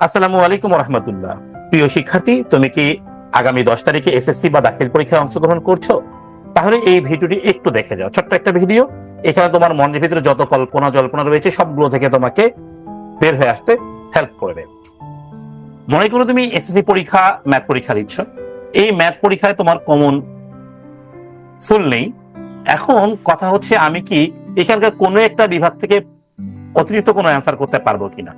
আসসালামু আলাইকুম রহমতুল্লাহ প্রিয় শিক্ষার্থী, তুমি কি আগামী দশ তারিখে এসএসসি বা দাখিল পরীক্ষায় অংশগ্রহণ করছ? তাহলে এই ভিডিওটি একটু দেখে যাও। ছোট্ট একটা ভিডিও। এখানে তোমার মনের ভিতরে যত কল্পনা জল্পনা রয়েছে, সবগুলো থেকে তোমাকে বের হয়ে আসতে হেল্প করবে। মনে করো তুমি এসএসসি পরীক্ষা ম্যাথ পরীক্ষা দিচ্ছ। এই ম্যাথ পরীক্ষায় তোমার কমন ফুল নেই। এখন কথা হচ্ছে আমি কি এখানকার কোনো একটা বিভাগ থেকে অতিরিক্ত কোনো অ্যান্সার করতে পারব কিনা?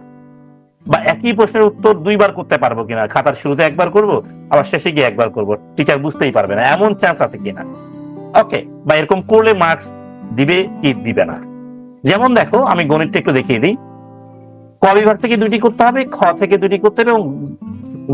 বা একই প্রশ্নের উত্তর দুইবার করতে পারব কিনা? খাতার শুরুতে একবার করব, আবার শেষে গিয়ে একবার করব। টিচার বুঝতেই পারবে না, এমন চান্স আছে কিনা? ওকে বা এরকম করলে মার্কস দিবে কি দিবে না? যেমন দেখো, আমি গণিতটা একটু দেখিয়ে দিই। ক বিভাগ থেকে দুইটি করতে হবে, খ থেকে দুইটি করতে হবে এবং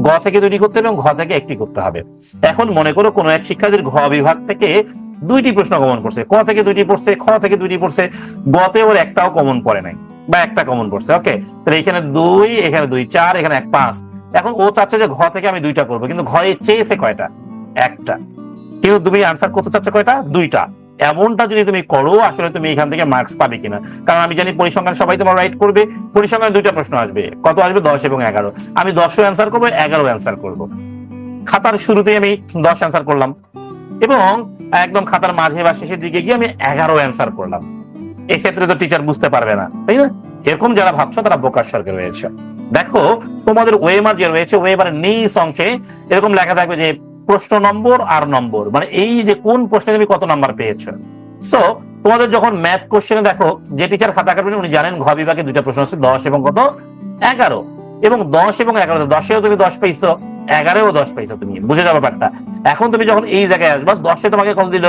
গ থেকে দুইটি করতে হবে এবং ঘ থেকে একটি করতে হবে। এখন মনে করো কোনো এক শিক্ষার্থীর ঘ বিভাগ থেকে দুইটি প্রশ্ন কমন পড়ছে ক থেকে দুইটি পড়ছে, খ থেকে দুইটি পড়ছে, গতে ওর একটাও কমন পড়ে নাই। বা একটা কমন পড়ছে ওকে তাহলে এখানে দুই এখানে দুই, চার, এখানে এক, পাঁচ। এখন ও চাচ্ছে যে ঘ থেকে আমি দুইটা করব, কিন্তু ঘয়ে চেয়েছে কয়টা? একটা। কিন্তু তুমি আনসার করতে চাচ্ছ কয়টা? দুইটা। এমনটা যদি তুমি করো, আসলে তুমি এখান থেকে মার্কস পাবে কিনা। কারণ আমি জানি পরিসংখ্যান সবাই তোমার রাইট করবে, পরিসংখ্যানে দুইটা প্রশ্ন আসবে। কত আসবে? দশ এবং এগারো। আমি দশও অ্যান্সার করব, এগারো অ্যান্সার করব। খাতার শুরুতেই আমি দশ অ্যান্সার করলাম। এবং একদম খাতার মাঝে বা শেষের দিকে গিয়ে আমি এগারো অ্যান্সার করলাম। এক্ষেত্রে তো টিচার বুঝতে পারবে না, তাই না? এরকম যারা ভাবছ তারা বোকার স্বর্গে রয়েছে। দেখো, তোমাদের ওয়েমার যে রয়েছে ওয়েমার নিচ অংশে এরকম লেখা থাকবে যে প্রশ্ন নম্বর আর নম্বর। মানে এই যে কোন প্রশ্নে তুমি কত নাম্বার পেয়েছ। সো তোমাদের যখন ম্যাথ কোশ্চেনে দেখো, যে টিচার খাতা কাটবেন, উনি জানেন ঘ বিভাগে দুইটা প্রশ্ন আছে, দশ এবং কত? এগারো। এবং দশ এবং এগারো দশেও তুমি দশ পাইছো, এগারোও দশ পাইছো তুমি। বুঝে যাও ব্যাপারটা। এখন তুমি যখন এই জায়গায় আসবা, দশে তোমাকে কত দিল?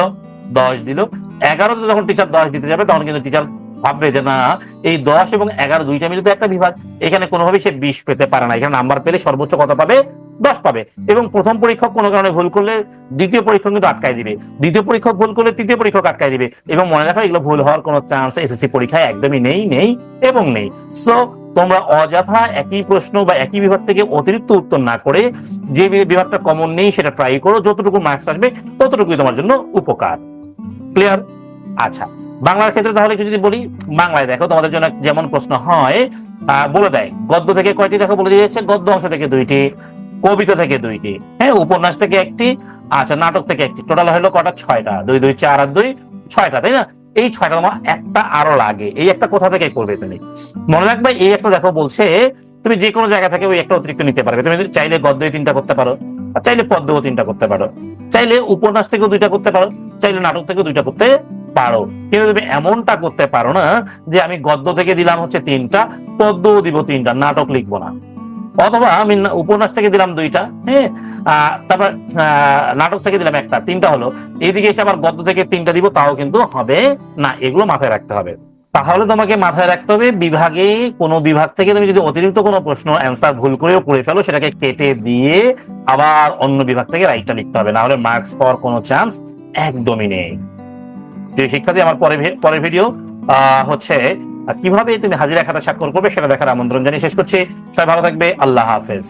দশ দিল। এগারোতে যখন টিচার দশ দিতে যাবে, তখন কিন্তু টিচার ভাববে যে, না, এই দশ এবং এগারো দুইটা মিলে তো একটা বিভাগ। এখানে কোনোভাবেই সে বিশ পেতে পারে না। এখানে নাম্বার পেলে সর্বোচ্চ কত পাবে? দশ পাবে। এবং প্রথম পরীক্ষক কোনো কারণে ভুল করলে দ্বিতীয় পরীক্ষক কিন্তু আটকায় দিবে। দ্বিতীয় পরীক্ষক ভুল করলে তৃতীয় পরীক্ষক আটকায় দিবে। এবং মনে রাখো, এগুলো ভুল হওয়ার কোনো চান্স এসএসসি পরীক্ষায় একদমই নেই নেই এবং নেই। সো তোমরা অযথা একই প্রশ্ন বা একই বিভাগ থেকে অতিরিক্ত উত্তর না করে যে বিভাগটা কমন নেই, সেটা ট্রাই করো। যতটুকু মার্কস আসবে, ততটুকুই তোমার জন্য উপকার। ক্লিয়ার আচ্ছা বাংলার ক্ষেত্রে তাহলে একটু যদি বলি, বাংলায় দেখো, তোমাদের জন্য যেমন প্রশ্ন হয় বলে দেয়। গদ্য থেকে কয়টি দেখো বলে দিয়েছে? গদ্য অংশ থেকে দুইটি, কবিতা থেকে দুইটি। হ্যাঁ উপন্যাস থেকে একটি আচ্ছা নাটক থেকে একটি। টোটাল হলো কটা? ছয়টা। দুই দুই, চার আর দুই, ছয়টা, তাই না? এই ছয়টা তোমার একটা আরও লাগে। এই একটা কোথা থেকে করবে তুমি? মনে রাখবে, এই একটা দেখো বলছে, তুমি যে কোনো জায়গা থেকে ওই একটা অতিরিক্ত নিতে পারবে। তুমি চাইলে গদ্যই তিনটা করতে পারো। আর চাইলে পদ্মও তিনটা করতে পারো। চাইলে উপন্যাস থেকেও দুইটা করতে পারো, চাইলে নাটক থেকেও দুইটা করতে পারো। কিন্তু তুমি এমনটা করতে পারো না যে আমি গদ্য থেকে দিলাম হচ্ছে তিনটা, পদ্মও দিব তিনটা, নাটক লিখব না। অথবা আমি উপন্যাস থেকে দিলাম দুইটা হ্যাঁ? তারপর নাটক থেকে দিলাম একটা, তিনটা হলো। এইদিকে এসে আবার গদ্য থেকে তিনটা দিব, তাও কিন্তু হবে না, এগুলো মাথায় রাখতে হবে। তাহলে তোমাকে মাথায় রাখতে হবে, বিভাগে কোনো বিভাগ থেকে তুমি যদি অতিরিক্ত কোনো প্রশ্ন অ্যান্সার ভুল করেও করে ফেলো, সেটাকে কেটে দিয়ে আবার অন্য বিভাগ থেকে রাইটটা লিখতে হবে। না হলে মার্কস পাওয়ার কোনো চান্স একদমই নেই। প্রিয় শিক্ষার্থী, আমার পরে পরের ভিডিও হচ্ছে, কীভাবে তুমি হাজিরা খাতা স্বাক্ষর করবে সেটা দেখার আমন্ত্রণ জানিয়ে শেষ করছি। সবাই ভালো থাকবে, আল্লাহ হাফেজ।